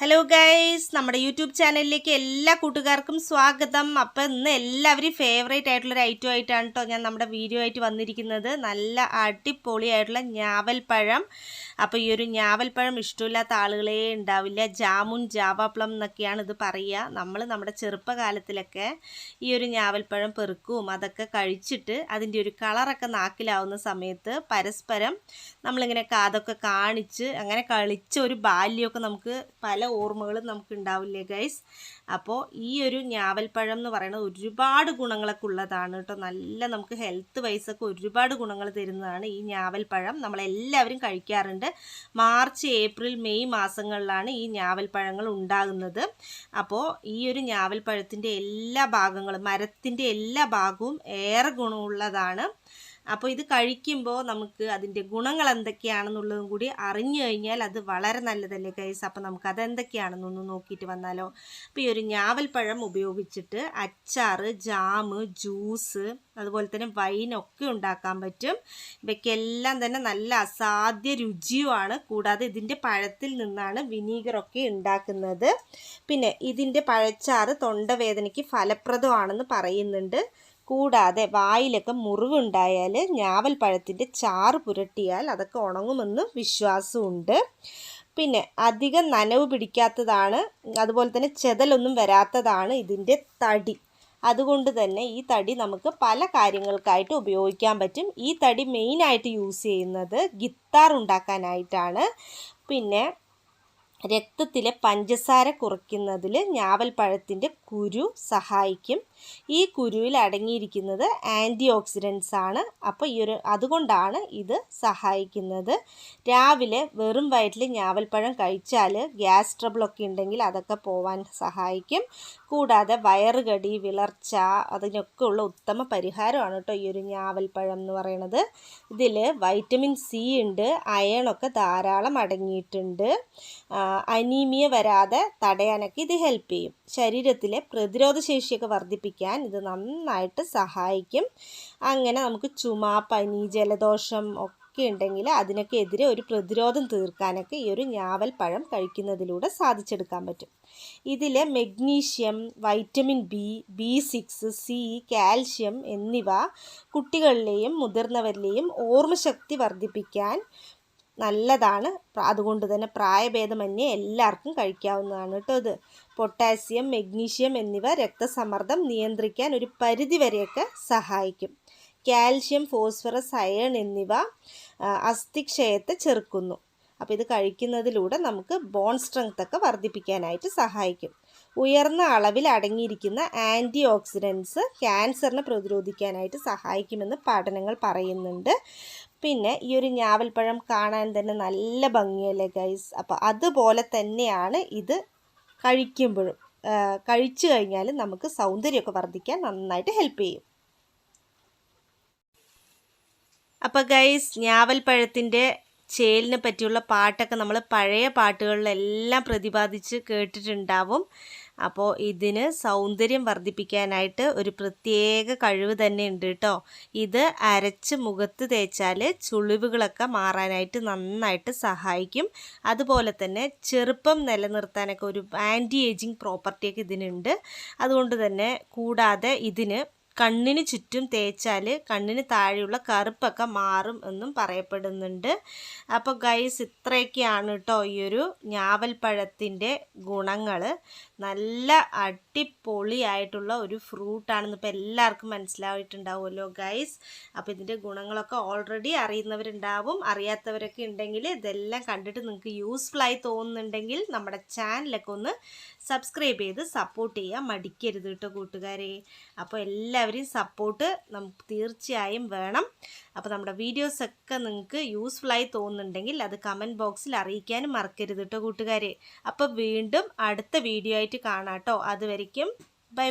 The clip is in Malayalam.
ഹലോ ഗൈസ് നമ്മുടെ യൂട്യൂബ് ചാനലിലേക്ക് എല്ലാ കൂട്ടുകാർക്കും സ്വാഗതം. അപ്പോൾ ഇന്ന് എല്ലാവരും ഫേവറേറ്റ് ആയിട്ടുള്ളൊരു ഐറ്റം ആയിട്ടാണ് കേട്ടോ ഞാൻ നമ്മുടെ വീഡിയോ ആയിട്ട് വന്നിരിക്കുന്നത്. നല്ല അടിപൊളിയായിട്ടുള്ള ഞാവൽപ്പഴം അപ്പോൾ ഈ ഒരു ഞാവൽപ്പഴം ഇഷ്ടമില്ലാത്ത ആളുകളേ ഉണ്ടാവില്ല. ജാമുൻ ജാവാപ്ലം എന്നൊക്കെയാണ് ഇത് പറയുക. നമ്മൾ നമ്മുടെ ചെറുപ്പകാലത്തിലൊക്കെ ഈ ഒരു ഞാവൽപ്പഴം പെറുക്കും അതൊക്കെ കഴിച്ചിട്ട് അതിന്റെ ഒരു കളറൊക്കെ നാക്കിലാവുന്ന സമയത്ത് പരസ്പരം നമ്മളിങ്ങനെ കാതൊക്കെ കാണിച്ച് അങ്ങനെ കളിച്ച ഒരു ബാല്യമൊക്കെ നമുക്ക് പല ഓർമ്മകളും നമുക്ക് ഉണ്ടാവില്ലേ ഗൈസ് അപ്പോൾ ഈ ഒരു ഞാവൽപ്പഴം എന്ന് പറയുന്നത് ഒരുപാട് ഗുണങ്ങളൊക്കെ ഉള്ളതാണ് കേട്ടോ. നല്ല നമുക്ക് ഹെൽത്ത് വൈസൊക്കെ ഒരുപാട് ഗുണങ്ങൾ തരുന്നതാണ് ഈ ഞാവൽപ്പഴം. നമ്മളെല്ലാവരും കഴിക്കാറുണ്ട്. മാർച്ച് ഏപ്രിൽ മെയ് മാസങ്ങളിലാണ് ഈ ഞാവൽപ്പഴങ്ങൾ ഉണ്ടാകുന്നത്. അപ്പോൾ ഈ ഒരു ഞാവൽപ്പഴത്തിന്റെ എല്ലാ ഭാഗങ്ങളും മരത്തിന്റെ എല്ലാ ഭാഗവും ഏറെ ഗുണമുള്ളതാണ്. അപ്പോൾ ഇത് കഴിക്കുമ്പോൾ നമുക്ക് അതിന്റെ ഗുണങ്ങൾ എന്തൊക്കെയാണെന്നുള്ളതും കൂടി അറിഞ്ഞു കഴിഞ്ഞാൽ അത് വളരെ നല്ലതല്ലേ കൈസ് അപ്പോൾ നമുക്ക് അതെന്തൊക്കെയാണെന്നൊന്ന് നോക്കിയിട്ട് വന്നാലോ. അപ്പോൾ ഈ ഒരു ഞാവൽപ്പഴം ഉപയോഗിച്ചിട്ട് അച്ചാർ ജാമ് ജ്യൂസ് അതുപോലെ തന്നെ വൈനൊക്കെ ഉണ്ടാക്കാൻ പറ്റും. ഇവയ്ക്കെല്ലാം തന്നെ നല്ല അസാധ്യ രുചിയുമാണ്. കൂടാതെ ഇതിന്റെ പഴത്തിൽ നിന്നാണ് വിനീഗറൊക്കെ ഉണ്ടാക്കുന്നത്. പിന്നെ ഇതിന്റെ പഴച്ചാറ് തൊണ്ടവേദനയ്ക്ക് ഫലപ്രദമാണെന്ന് പറയുന്നുണ്ട്. കൂടാതെ വായിലൊക്കെ മുറിവുണ്ടായാൽ ഞാവൽ പഴത്തിന്റെ ചാറ് പുരട്ടിയാൽ അതൊക്കെ ഉണങ്ങുമെന്ന് വിശ്വാസമുണ്ട്. പിന്നെ അധികം നനവ് പിടിക്കാത്തതാണ് അതുപോലെ തന്നെ ചെതലൊന്നും വരാത്തതാണ് ഇതിന്റെ തടി. അതുകൊണ്ട് തന്നെ ഈ തടി നമുക്ക് പല കാര്യങ്ങൾക്കായിട്ട് ഉപയോഗിക്കാൻ പറ്റും. ഈ തടി മെയിനായിട്ട് യൂസ് ചെയ്യുന്നത് ഗിത്താർ ഉണ്ടാക്കാനായിട്ടാണ് പിന്നെ രക്തത്തിലെ പഞ്ചസാര കുറയ്ക്കുന്നതിൽ ഞാവൽപ്പഴത്തിന്റെ കുരു സഹായിക്കും. ഈ കുരുവിൽ അടങ്ങിയിരിക്കുന്നത് ആന്റി ഓക്സിഡൻസ് ആണ്. അപ്പോൾ ഈ ഒരു അതുകൊണ്ടാണ് ഇത് സഹായിക്കുന്നത്. രാവിലെ വെറും വയറ്റിൽ ഞാവൽപ്പഴം കഴിച്ചാൽ ഗ്യാസ് ട്രബിളൊക്കെ ഉണ്ടെങ്കിൽ അതൊക്കെ പോവാൻ സഹായിക്കും. കൂടാതെ വയറുകടി വിളർച്ച അതിനൊക്കെ ഉള്ള ഉത്തമ പരിഹാരമാണ് കേട്ടോ ഈ ഒരു ഞാവൽപ്പഴം എന്ന് പറയുന്നത്. ഇതിൽ വൈറ്റമിൻ സി ഉണ്ട് അയണൊക്കെ ധാരാളം അടങ്ങിയിട്ടുണ്ട്. അനീമിയ വരാതെ തടയാനൊക്കെ ഇത് ഹെൽപ്പ് ചെയ്യും. ശരീരത്തിലെ പ്രതിരോധ ശേഷിയൊക്കെ വർദ്ധിപ്പിക്കാൻ ഇത് നന്നായിട്ട് സഹായിക്കും. അങ്ങനെ നമുക്ക് ചുമ പനി ജലദോഷം ഒക്കെ ഉണ്ടെങ്കിൽ അതിനൊക്കെ എതിരെ ഒരു പ്രതിരോധം തീർക്കാനൊക്കെ ഈ ഒരു ഞാവൽ പഴം കഴിക്കുന്നതിലൂടെ സാധിച്ചെടുക്കാൻ പറ്റും. ഇതിലെ magnesium vitamin B B six C calcium എന്നിവ കുട്ടികളിലെയും മുതിർന്നവരിലെയും ഓർമ്മശക്തി വർദ്ധിപ്പിക്കാൻ നല്ലതാണ്. അതുകൊണ്ട് തന്നെ പ്രായഭേദമന്യേ എല്ലാവർക്കും കഴിക്കാവുന്നതാണ് കേട്ടോ ഇത്. പൊട്ടാസ്യം മെഗ്നീഷ്യം എന്നിവ രക്തസമ്മർദ്ദം നിയന്ത്രിക്കാൻ ഒരു പരിധിവരെയൊക്കെ സഹായിക്കും. കാൽഷ്യം ഫോസ്ഫറസ് അയൺ എന്നിവ അസ്ഥിക്ഷയത്തെ ചെറുക്കുന്നു. അപ്പോൾ ഇത് കഴിക്കുന്നതിലൂടെ നമുക്ക് ബോൺ സ്ട്രെങ്ത് ഒക്കെ വർദ്ധിപ്പിക്കാനായിട്ട് സഹായിക്കും. ഉയർന്ന അളവിൽ അടങ്ങിയിരിക്കുന്ന ആന്റി ഓക്സിഡൻസ് ക്യാൻസറിനെ പ്രതിരോധിക്കാനായിട്ട് സഹായിക്കുമെന്ന് പഠനങ്ങൾ പറയുന്നുണ്ട്. പിന്നെ ഈ ഒരു ഞാവൽപ്പഴം കാണാൻ തന്നെ നല്ല ഭംഗിയല്ലേ ഗൈസ് അപ്പോൾ അതുപോലെ തന്നെയാണ് ഇത് കഴിക്കുമ്പോഴും. കഴിച്ചു കഴിഞ്ഞാൽ നമുക്ക് സൗന്ദര്യമൊക്കെ വർദ്ധിക്കാൻ നന്നായിട്ട് ഹെൽപ്പ് ചെയ്യും. അപ്പോൾ ഗൈസ് ഞാവൽപ്പഴത്തിന്റെ ചേലിനെ പറ്റിയുള്ള പാട്ടൊക്കെ നമ്മൾ പഴയ പാട്ടുകളിലെല്ലാം പ്രതിപാദിച്ച് കേട്ടിട്ടുണ്ടാവും. അപ്പോൾ ഇതിന് സൗന്ദര്യം വർദ്ധിപ്പിക്കാനായിട്ട് ഒരു പ്രത്യേക കഴിവ് തന്നെ ഉണ്ട് കേട്ടോ ഇത് അരച്ച് മുഖത്ത് തേച്ചാൽ ചുളിവുകളൊക്കെ മാറാനായിട്ട് നന്നായിട്ട് സഹായിക്കും. അതുപോലെ തന്നെ ചെറുപ്പം നിലനിർത്താനൊക്കെ ഒരു ആന്റി ഏജിങ് പ്രോപ്പർട്ടിയൊക്കെ ഇതിനുണ്ട്. അതുകൊണ്ട് തന്നെ കൂടാതെ ഇതിന് കണ്ണിന് ചുറ്റും തേച്ചാൽ കണ്ണിന് താഴെയുള്ള കറുപ്പൊക്കെ മാറും എന്നും പറയപ്പെടുന്നുണ്ട്. അപ്പോൾ ഗൈസ് ഇത്രയൊക്കെയാണ് കേട്ടോ ഈ ഒരു ഞാവൽപ്പഴത്തിന്റെ ഗുണങ്ങൾ നല്ല അടിപൊളിയായിട്ടുള്ള ഒരു ഫ്രൂട്ടാണെന്ന് ഇപ്പോൾ എല്ലാവർക്കും മനസ്സിലായിട്ടുണ്ടാവുമല്ലോ ഗൈസ് അപ്പോൾ ഇതിന്റെ ഗുണങ്ങളൊക്കെ ഓൾറെഡി അറിയുന്നവരുണ്ടാവും. അറിയാത്തവരൊക്കെ ഉണ്ടെങ്കിൽ ഇതെല്ലാം കണ്ടിട്ട് നിങ്ങൾക്ക് യൂസ്ഫുൾ ആയി തോന്നുന്നുണ്ടെങ്കിൽ നമ്മുടെ ചാനലൊക്കെ ഒന്ന് സബ്സ്ക്രൈബ് ചെയ്ത് സപ്പോർട്ട് ചെയ്യുക മടിക്കരുത് കേട്ടോ കൂട്ടുകാരെ. അപ്പോൾ എല്ലാവരെയും സപ്പോർട്ട് നമുക്ക് തീർച്ചയായും വേണം. അപ്പോൾ നമ്മുടെ വീഡിയോസൊക്കെ നിങ്ങൾക്ക് യൂസ്ഫുൾ ആയി തോന്നുന്നുണ്ടെങ്കിൽ അത് കമന്റ് ബോക്സിൽ അറിയിക്കാനും മറക്കരുത് കേട്ടോ കൂട്ടുകാരെ. അപ്പോൾ വീണ്ടും അടുത്ത വീഡിയോ ആയിട്ട് കാണാം കേട്ടോ അതുവരയ്ക്കും ബൈ